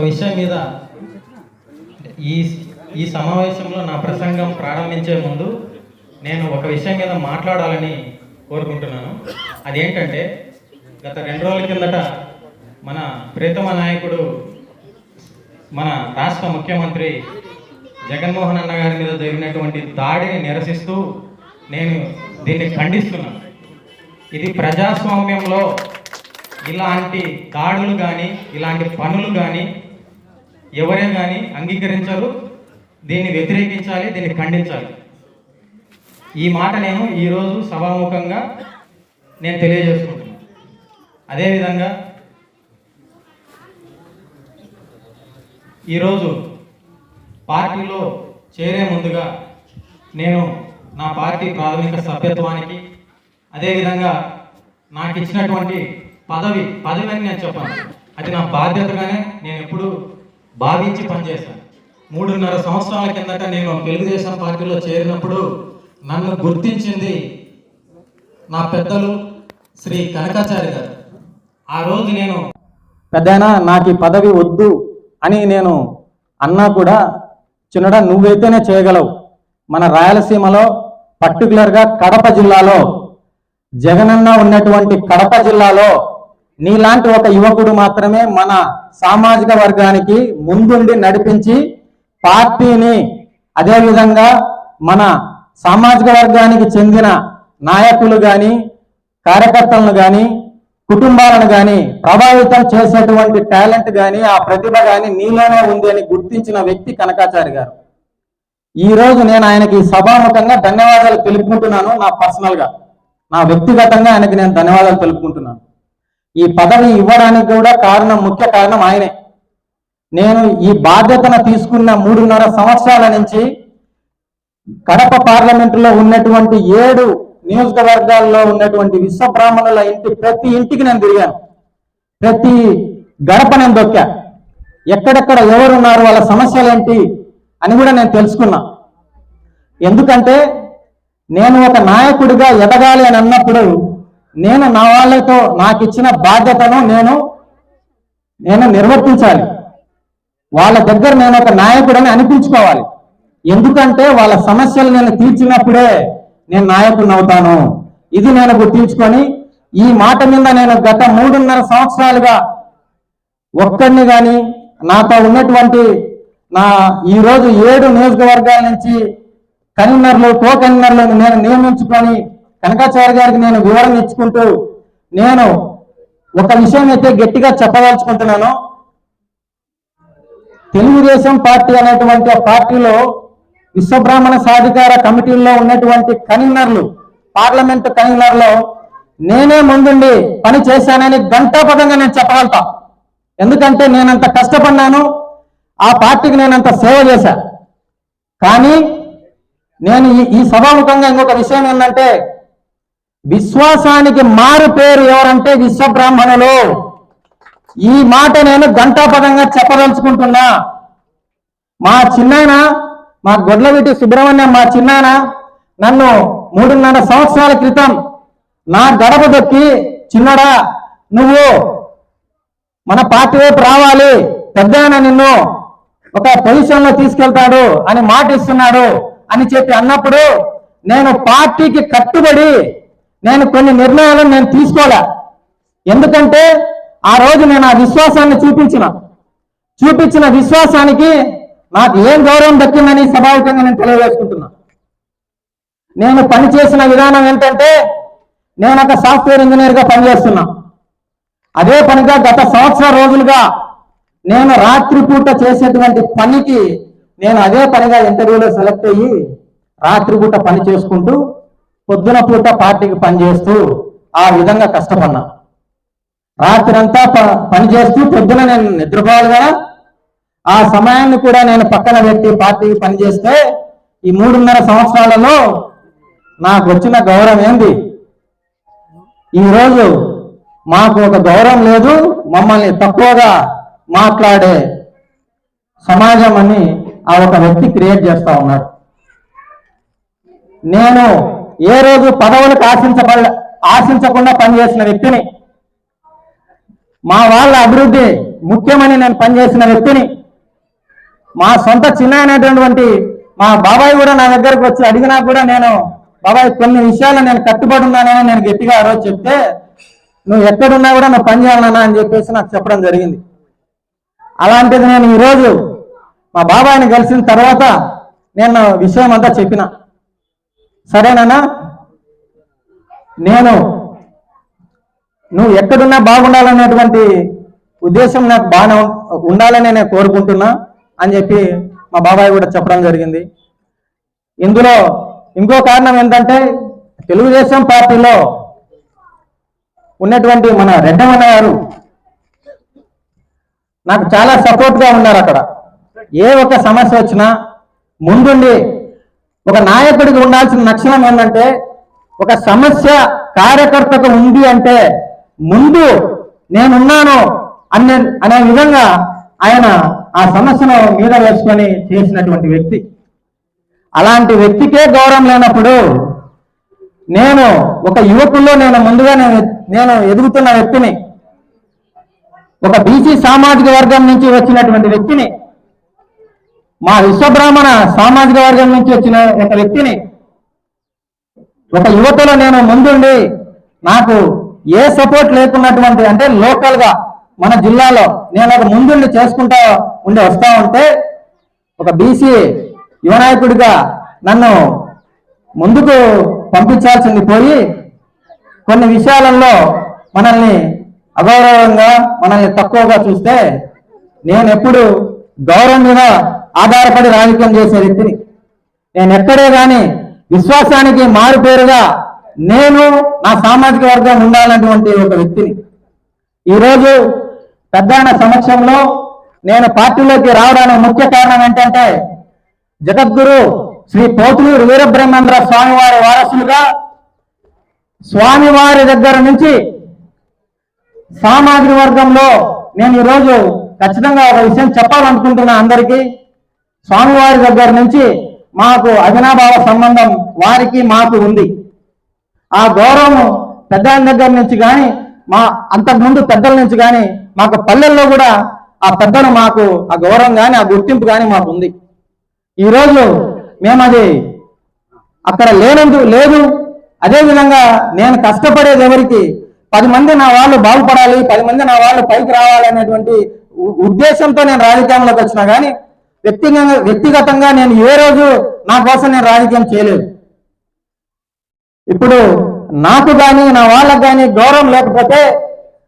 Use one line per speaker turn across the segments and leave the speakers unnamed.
ఒక విషయం మీద ఈ ఈ సమావేశంలో నా ప్రసంగం ప్రారంభించే ముందు నేను ఒక విషయం మీద మాట్లాడాలని కోరుకుంటున్నాను. అదేంటంటే గత రెండు రోజుల కిందట మన ప్రీతమ నాయకుడు మన రాష్ట్ర ముఖ్యమంత్రి జగన్మోహన్ అన్న గారి మీద జరిగినటువంటి దాడిని నిరసిస్తూ నేను దీన్ని ఖండిస్తున్నాను. ఇది ప్రజాస్వామ్యంలో ఇలాంటి దాడులు కానీ ఇలాంటి పనులు కానీ ఎవరే కానీ అంగీకరించరు దీన్ని వ్యతిరేకించాలి దీన్ని ఖండించాలి. ఈ మాట నేను ఈరోజు సభాముఖంగా నేను తెలియజేసుకుంటున్నాను అదేవిధంగా ఈరోజు పార్టీలో చేరే ముందుగా నేను నా పార్టీ ప్రాథమిక సభ్యత్వానికి అదేవిధంగా నాకు ఇచ్చినటువంటి పదవి పదవి అని నేను చెప్పాను. అది నా బాధ్యతగానే నేను ఎప్పుడూ భావించి పనిచేశాను. మూడున్నర సంవత్సరాల కిందట నేను తెలుగుదేశం పార్టీలో చేరినప్పుడు నన్ను గుర్తించింది నా పెద్దలు శ్రీ కనకాచారి గారు. ఆ రోజు నేను పెద్దయినా నాకు పదవి వద్దు అని నేను అన్నా కూడా చిన్నడా నువ్వైతేనే చేయగలవు. మన రాయలసీమలో పర్టికులర్గా కడప జిల్లాలో జగనన్న ఉన్నటువంటి కడప జిల్లాలో నీలాంటి ఒక యువకుడు మాత్రమే మన సామాజిక వర్గానికి ముందుండి నడిపించి పార్టీని అదేవిధంగా మన సామాజిక వర్గానికి చెందిన నాయకులు కానీ కార్యకర్తలను కానీ కుటుంబాలను కానీ ప్రభావితం చేసేటువంటి టాలెంట్ కానీ ఆ ప్రతిభ కానీ నీలోనే ఉంది అని గుర్తించిన వ్యక్తి కనకాచారి గారు. ఈ రోజు నేను ఆయనకి సభాముఖంగా ధన్యవాదాలు తెలుపుకుంటున్నాను నా పర్సనల్గా. నా వ్యక్తిగతంగా ఆయనకి నేను ధన్యవాదాలు తెలుపుకుంటున్నాను. ఈ పదవి ఇవ్వడానికి కూడా కారణం ముఖ్య కారణం ఆయనే. నేను ఈ బాధ్యతను తీసుకున్న మూడున్నర సంవత్సరాల నుంచి కడప పార్లమెంటులో ఉన్నటువంటి ఏడు నియోజకవర్గాల్లో ఉన్నటువంటి విశ్వబ్రాహ్మణుల ఇంటి ప్రతి ఇంటికి నేను తిరిగాను. ప్రతి గడప నేను దొక్కా. ఎక్కడెక్కడ ఎవరున్నారు వాళ్ళ సమస్యలు ఏంటి అని కూడా నేను తెలుసుకున్నా. ఎందుకంటే నేను ఒక నాయకుడిగా ఎదగాలి అని అన్నప్పుడు నేను నా వాళ్ళతో నాకు ఇచ్చిన బాధ్యతను నేను నేను నిర్వర్తించాలి. వాళ్ళ దగ్గర నేను ఒక నాయకుడని అనిపించుకోవాలి. ఎందుకంటే వాళ్ళ సమస్యలు నేను తీర్చినప్పుడే నేను నాయకుడిని అవుతాను. ఇది నేను గుర్తించుకొని ఈ మాట మీద నేను గత మూడున్నర సంవత్సరాలుగా ఒక్కడిని కానీ నాతో ఉన్నటువంటి నా ఈ రోజు ఏడు నియోజకవర్గాల నుంచి కన్వీనర్లు కో కన్వీనర్లను నేను నియమించుకొని కనకాచార్య గారికి నేను వివరణ ఇచ్చుకుంటూ నేను ఒక విషయం అయితే గట్టిగా చెప్పదలుచుకుంటున్నాను. తెలుగుదేశం పార్టీ అనేటువంటి ఆ పార్టీలో విశ్వబ్రాహ్మణ సాధికార కమిటీల్లో ఉన్నటువంటి కన్వీనర్లు పార్లమెంట్ కన్వీనర్లో నేనే ముందుండి పని చేశానని గంటాపదంగా నేను చెప్పగలుగుతా. ఎందుకంటే నేనంత కష్టపడినాను ఆ పార్టీకి నేనంత సేవ చేశా. కానీ నేను ఈ ఈ సభాముఖంగా ఇంకొక విషయం ఏంటంటే విశ్వాసానికి మారు పేరు ఎవరంటే విశ్వబ్రాహ్మణులు. ఈ మాట నేను గంటాపదంగా చెప్పదలుచుకుంటున్నా. మా చిన్నాయన మా గొడ్లవిటి సుబ్రహ్మణ్యం మా చిన్నాయన నన్ను మూడున్నర సంవత్సరాల క్రితం నా గడప దొక్కి చిన్నడా నువ్వు మన పార్టీ వైపు రావాలి పెద్ద నిన్ను ఒక పొజిషన్లో తీసుకెళ్తాడు అని మాట ఇస్తున్నాడు అని చెప్పి అన్నప్పుడు నేను పార్టీకి కట్టుబడి నేను కొన్ని నిర్ణయాలను నేను తీసుకోలే. ఎందుకంటే ఆ రోజు నేను ఆ విశ్వాసాన్ని చూపించిన. చూపించిన విశ్వాసానికి నాకు ఏం గౌరవం దక్కిందని సభాముఖంగా నేను తెలియజేసుకుంటున్నా. నేను పనిచేసిన విధానం ఏంటంటే నేను ఒక సాఫ్ట్వేర్ ఇంజనీర్గా పనిచేస్తున్నా. అదే పనిగా గత సంవత్సర రోజులుగా నేను రాత్రిపూట చేసేటువంటి పనికి నేను అదే పనిగా ఇంటర్వ్యూలో సెలెక్ట్ అయ్యి రాత్రిపూట పని చేసుకుంటూ పొద్దున పూట పార్టీకి పనిచేస్తూ ఆ విధంగా కష్టపడినా రాత్రంతా ప- పని చేస్తూ పొద్దున నేను నిద్రపోవాలి కదా. ఆ సమయాన్ని కూడా నేను పక్కన పెట్టి పార్టీకి పనిచేస్తే ఈ మూడున్నర సంవత్సరాలలో నాకు వచ్చిన గౌరవం ఏంది? ఈరోజు మాకు ఒక గౌరవం లేదు. మమ్మల్ని తక్కువగా మాట్లాడే సమాజం అని ఆ ఒక వ్యక్తి క్రియేట్ చేస్తా ఉన్నాడు నేను ఏ రోజు పదవులకు ఆశించబ ఆశించకుండా పనిచేసిన వ్యక్తిని మా వాళ్ళ అభివృద్ధి
ముఖ్యమని నేను పనిచేసిన వ్యక్తిని మా సొంత చిన్న అయినటువంటి మా బాబాయ్ కూడా నా దగ్గరకు వచ్చి అడిగినా కూడా నేను బాబాయ్ కొన్ని విషయాలు నేను కట్టుబడి ఉన్నానని నేను గట్టిగా ఆ రోజు చెప్తే నువ్వు ఎక్కడున్నా కూడా నువ్వు పని చేయాలన్నా అని చెప్పేసి నాకు చెప్పడం జరిగింది. అలాంటిది నేను ఈరోజు మా బాబాయ్ని కలిసిన తర్వాత నేను విషయం అంతా చెప్పిన. సరేనా నేను నువ్వు ఎక్కడున్నా బాగుండాలనేటువంటి ఉద్దేశం నాకు బాగా ఉండాలని నేను కోరుకుంటున్నా అని చెప్పి మా బాబాయ్ కూడా చెప్పడం జరిగింది. ఇందులో ఇంకో కారణం ఏంటంటే తెలుగుదేశం పార్టీలో ఉన్నటువంటి మన రెడ్డమన్న గారు నాకు చాలా సపోర్ట్గా ఉన్నారు అక్కడ. ఏ ఒక్క సమస్య వచ్చినా ముందుండి ఒక నాయకుడికి ఉండాల్సిన లక్షణం ఏంటంటే ఒక సమస్య కార్యకర్తకు ఉంది అంటే ముందు నేనున్నాను అనే అనే విధంగా ఆయన ఆ సమస్యను మీద వేసుకొని చేసినటువంటి వ్యక్తి. అలాంటి వ్యక్తికే గౌరవం లేనప్పుడు నేను ఒక యువకుల్లో నేను ముందుగా నేను నేను ఎదుగుతున్న వ్యక్తిని ఒక బీసీ సామాజిక వర్గం నుంచి వచ్చినటువంటి వ్యక్తిని మా విశ్వబ్రాహ్మణ సామాజిక వర్గం నుంచి వచ్చిన ఒక వ్యక్తిని ఒక యువతలో నేను ముందుండి నాకు ఏ సపోర్ట్ లేకున్నటువంటి అంటే లోకల్గా మన జిల్లాలో నేను ఒక ముందుండి చేసుకుంటా ఉండి వస్తా ఉంటే ఒక బీసీ యువనాయకుడిగా నన్ను ముందుకు పంపించాల్సింది పోయి కొన్ని విషయాలలో మనల్ని అగౌరవంగా మనల్ని తక్కువగా చూస్తే నేను ఎప్పుడు గౌరవం మీద ఆధారపడి రాజకీయం చేసే వ్యక్తిని. నేను ఎక్కడే కానీ విశ్వాసానికి మారుపేరుగా నేను నా సామాజిక వర్గం ఉండాలన్నటువంటి ఒక వ్యక్తిని. ఈరోజు పెద్దాయన సమక్షంలో నేను పార్టీలోకి రావడానికి ముఖ్య కారణం ఏంటంటే జగద్గురు శ్రీ పోతులూరు వీరబ్రహ్మేంద్ర స్వామివారి వారసులుగా స్వామివారి దగ్గర నుంచి సామాజిక వర్గంలో నేను ఈరోజు ఖచ్చితంగా ఒక విషయం చెప్పాలనుకుంటున్నా అందరికీ. స్వామివారి దగ్గర నుంచి మాకు అవినాభావ సంబంధం వారికి మాకు ఉంది. ఆ గౌరవం పెద్దల దగ్గర నుంచి కానీ మా అంతకుముందు పెద్దల నుంచి కానీ మాకు పల్లెల్లో కూడా ఆ పెద్దలు మాకు ఆ గౌరవం కానీ ఆ గుర్తింపు కానీ మాకు ఉంది. ఈరోజు మేము అది అక్కడ లేనందు లేదు. అదే విధంగా నేను కష్టపడేది ఎవరికి పది మంది నా వాళ్ళు బాగుపడాలి పది మంది నా వాళ్ళు పైకి రావాలి అనేటువంటి ఉ- ఉద్దేశంతో నేను రాజకీయంలోకి వచ్చినా కానీ వ్యక్తిగతంగా వ్యక్తిగతంగా నేను ఏ రోజు నా కోసం నేను రాజకీయం చేయలేదు. ఇప్పుడు నాకు కానీ నా వాళ్ళకు కానీ గౌరవం లేకపోతే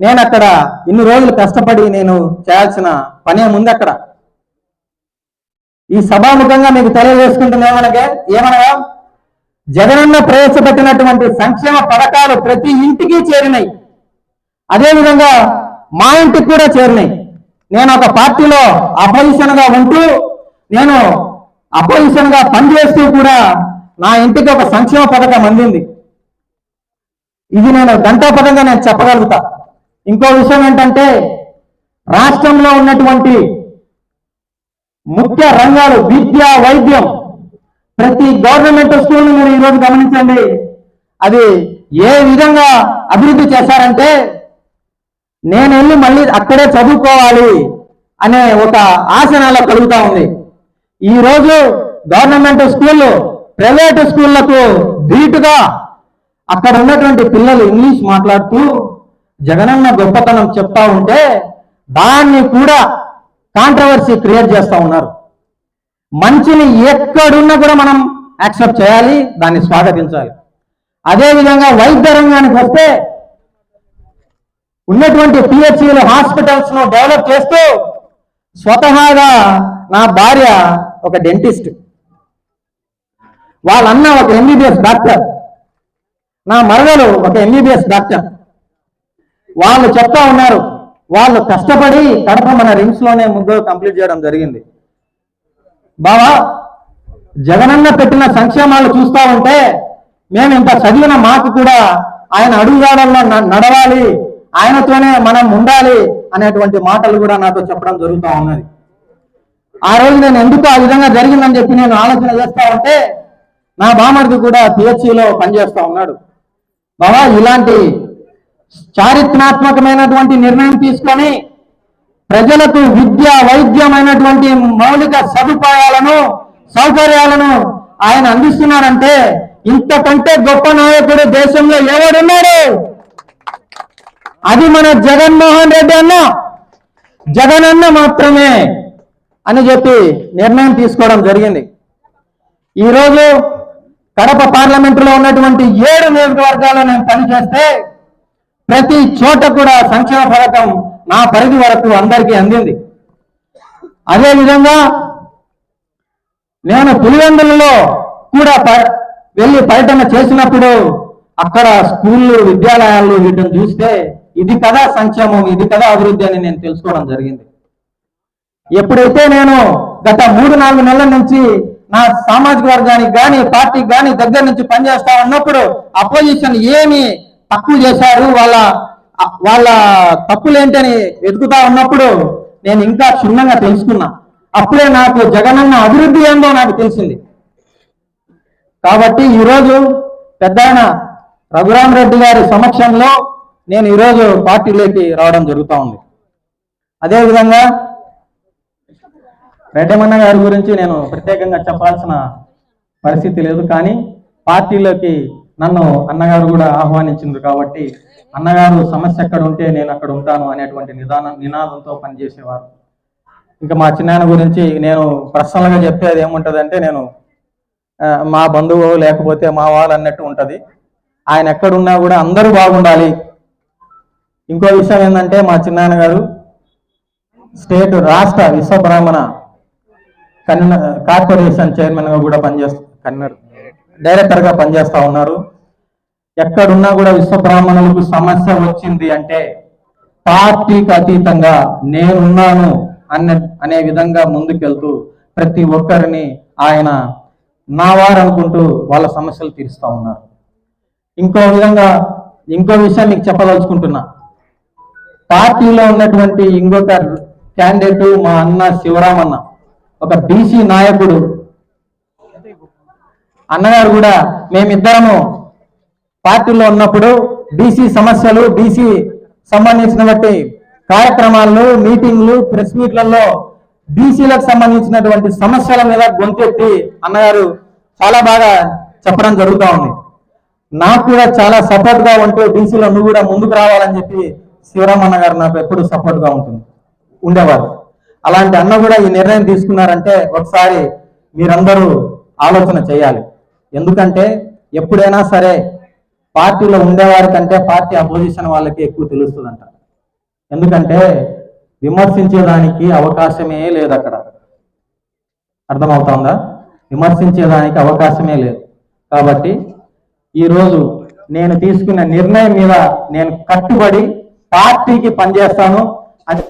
నేను అక్కడ ఇన్ని రోజులు కష్టపడి నేను చేయాల్సిన పనే ముందు అక్కడ. ఈ సభాముఖంగా మీకు తెలియజేసుకుంటున్న ఏమనగా ఏమనగా జగనన్న ప్రవేశపెట్టినటువంటి సంక్షేమ పథకాలు ప్రతి ఇంటికి చేరినాయి. అదేవిధంగా మా ఇంటికి కూడా చేరినాయి. నేను ఒక పార్టీలో అపోజిషన్గా ఉంటూ నేను అపోజిషన్గా పనిచేస్తూ కూడా నా ఇంటికి ఒక సంక్షేమ పథకం అందింది. ఇది నేను గంటాపదంగా నేను చెప్పగలుగుతా. ఇంకో విషయం ఏంటంటే రాష్ట్రంలో ఉన్నటువంటి ముఖ్య రంగాలు విద్య వైద్యం ప్రతి గవర్నమెంట్ స్కూల్ మీరు ఈరోజు గమనించండి. అది ఏ విధంగా అభివృద్ధి చేశారంటే నేను వెళ్ళి మళ్ళీ అక్కడే చదువుకోవాలి అనే ఒక ఆశ నాలో కలుగుతా ఉంది. ఈ రోజు గవర్నమెంట్ స్కూళ్ళు ప్రైవేట్ స్కూళ్ళకు ధీటుగా అక్కడ ఉన్నటువంటి పిల్లలు ఇంగ్లీష్ మాట్లాడుతూ జగనన్న గొప్పతనం చెప్తా ఉంటే దాన్ని కూడా కాంట్రవర్సీ క్రియేట్ చేస్తూ ఉన్నారు. మంచిని ఎక్కడున్నా కూడా మనం యాక్సెప్ట్ చేయాలి దాన్ని స్వాగతించాలి. అదేవిధంగా వైద్య రంగానికి వస్తే ఉన్నటువంటి పిహెచ్సిలు హాస్పిటల్స్ను డెవలప్ చేస్తూ స్వతహాగా నా భార్య ఒక డెంటిస్ట్. వాళ్ళన్న ఒక ఎంబీబీఎస్ డాక్టర్. నా మరదలు ఒక ఎంబీబీఎస్ డాక్టర్. వాళ్ళు చెప్తా ఉన్నారు వాళ్ళు కష్టపడి కడప మన రిమ్స్లోనే ముగ్గురు కంప్లీట్ చేయడం జరిగింది. బావా జగనన్న పెట్టిన సంక్షేమాలు చూస్తా ఉంటే మేము ఇంత చదివిన మాకు కూడా ఆయన అడుగుదాడల్లో న- నడవాలి. ఆయనతోనే మనం ఉండాలి అనేటువంటి మాటలు కూడా నాతో చెప్పడం జరుగుతూ ఉన్నది. ఆ రోజు నేను ఎందుకు ఆ విధంగా జరిగిందని చెప్పి నేను ఆలోచన చేస్తా ఉంటే నా బామర్ది కూడా పిహెచ్సిలో పనిచేస్తా ఉన్నాడు. బాబా ఇలాంటి చారిత్రాత్మకమైనటువంటి నిర్ణయం తీసుకొని ప్రజలకు విద్య వైద్యమైనటువంటి మౌలిక సదుపాయాలను సౌకర్యాలను ఆయన అందిస్తున్నారంటే ఇంతకంటే గొప్ప నాయకుడు దేశంలో ఎవడున్నాడు? అది మన జగన్మోహన్ రెడ్డి అన్న. జగన్ అన్న మాత్రమే అని చెప్పి నిర్ణయం తీసుకోవడం జరిగింది. ఈరోజు కడప పార్లమెంటులో ఉన్నటువంటి ఏడు నియోజకవర్గాల్లో నేను పనిచేస్తే ప్రతి చోట కూడా సంక్షేమ పథకం నా పరిధి వరకు అందరికీ అందింది. అదేవిధంగా నేను పులివెందులలో కూడా ప- వెళ్ళి పర్యటన చేసినప్పుడు అక్కడ స్కూళ్ళు విద్యాలయాలు వీటిని చూస్తే ఇది కదా సంక్షేమం ఇది కదా అభివృద్ధి అని నేను తెలుసుకోవడం జరిగింది. ఎప్పుడైతే నేను గత మూడు నాలుగు నెలల నుంచి నా సామాజిక వర్గానికి కానీ పార్టీకి కానీ దగ్గర నుంచి పనిచేస్తా ఉన్నప్పుడు అపోజిషన్ ఏమి తక్కువ చేశారు వాళ్ళ వాళ్ళ తప్పులేంటని వెతుకుతా ఉన్నప్పుడు నేను ఇంకా క్షుణ్ణంగా తెలుసుకున్నా. అప్పుడే నాకు జగనన్న అభివృద్ధి ఏందో నాకు తెలిసింది. కాబట్టి ఈరోజు పెద్ద ఆయన రఘురామ్ రెడ్డి గారి సమక్షంలో నేను ఈరోజు పార్టీలోకి రావడం జరుగుతూ ఉంది. అదేవిధంగా రెడ్డమన్న గారి గురించి నేను ప్రత్యేకంగా చెప్పాల్సిన పరిస్థితి లేదు కానీ పార్టీలోకి నన్ను అన్నగారు కూడా ఆహ్వానించింది కాబట్టి అన్నగారు సమస్య ఎక్కడ ఉంటే నేను అక్కడ ఉంటాను అనేటువంటి నిదానం నినాదంతో పనిచేసేవారు. ఇంకా మా చిన్నాయన గురించి నేను పర్సనల్గా చెప్పేది ఏముంటదంటే నేను మా బంధువు లేకపోతే మా వాళ్ళు అన్నట్టు ఉంటుంది. ఆయన ఎక్కడున్నా కూడా అందరూ బాగుండాలి ఇంకో విషయం ఏంటంటే మా చిన్నాయన గారు స్టేట్ రాష్ట్ర విశ్వబ్రాహ్మణ కన్న కార్పొరేషన్ చైర్మన్గా కూడా పనిచేస్తూ కన్నర్ డైరెక్టర్గా పనిచేస్తూ ఉన్నారు. ఎక్కడున్నా కూడా విశ్వబ్రాహ్మణులకు సమస్య వచ్చింది అంటే పార్టీకి అతీతంగా నేనున్నాను అనే అనే విధంగా ముందుకెళ్తూ ప్రతి ఒక్కరిని ఆయన నా వారు అనుకుంటూ వాళ్ళ సమస్యలు తీరుస్తా ఉన్నారు. ఇంకో విధంగా ఇంకో విషయం మీకు చెప్పదలుచుకుంటున్నా. పార్టీలో ఉన్నటువంటి ఇంకొక క్యాండిడేట్ మా అన్న శివరామన్న. ఒక బీసీ నాయకుడు. అన్నగారు కూడా మేమిద్దరము పార్టీలో ఉన్నప్పుడు బీసీ సమస్యలు బీసీ సంబంధించినటువంటి కార్యక్రమాలు మీటింగ్లు ప్రెస్ మీట్లలో బీసీలకు సంబంధించినటువంటి సమస్యల మీద గొంతెత్తి అన్నగారు చాలా బాగా చెప్పడం జరుగుతూ ఉంది. నాకు కూడా చాలా సపోర్ట్గా ఉంటూ బీసీలో నువ్వు కూడా ముందుకు రావాలని చెప్పి శివరామన్న గారు నాకు ఎప్పుడు సపోర్ట్గా ఉంటుంది ఉండేవారు. అలాంటి అన్న కూడా ఈ నిర్ణయం తీసుకున్నారంటే ఒకసారి మీరందరూ ఆలోచన చేయాలి. ఎందుకంటే ఎప్పుడైనా సరే పార్టీలో ఉండేవారి కంటే పార్టీ అపోజిషన్ వాళ్ళకి ఎక్కువ తెలుస్తుందంట. ఎందుకంటే విమర్శించేదానికి అవకాశమే లేదు అక్కడ. అర్థమవుతోందా? విమర్శించేదానికి అవకాశమే లేదు. కాబట్టి ఈరోజు నేను తీసుకున్న నిర్ణయం మీద నేను కట్టుబడి పార్టీకి పనిచేస్తాను అని